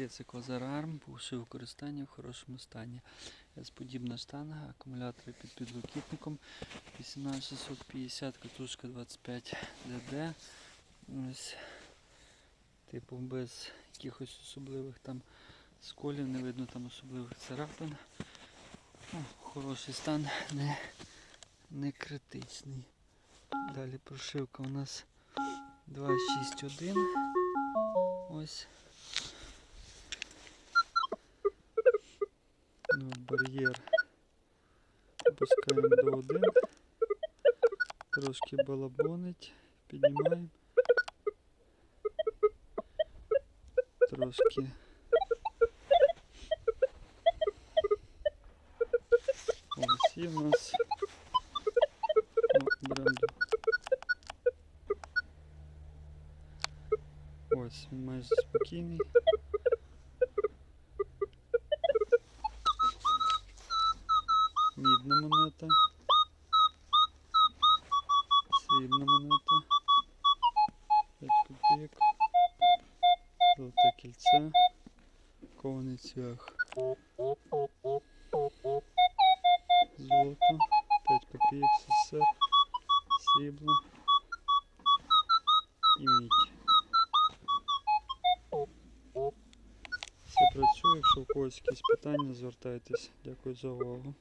Продається Козарарм, бувши в використанні в хорошому стані. С-подібна штанга, акумулятори під підлокітником 18650, катушка 25 ДД. Ось, типу без якихось особливих там сколів, не видно там особливих царапин. Ну, хороший стан, не, не критичний. Далі прошивка у нас 261. Ось. бар'єр. Опускаємо до 1. Трошки балабонить. Піднімаємо. Трошки. Ось і в нас ну, бренду. Ось, він майже спокійний. Монета. Срібна монета. 5 копійок. Золоте кільце. Кований цвях. Золото. 5 копійок СССР. Срібло. І мідь. Все працює, якщо у когось якісь питання, звертайтесь. Дякую за увагу.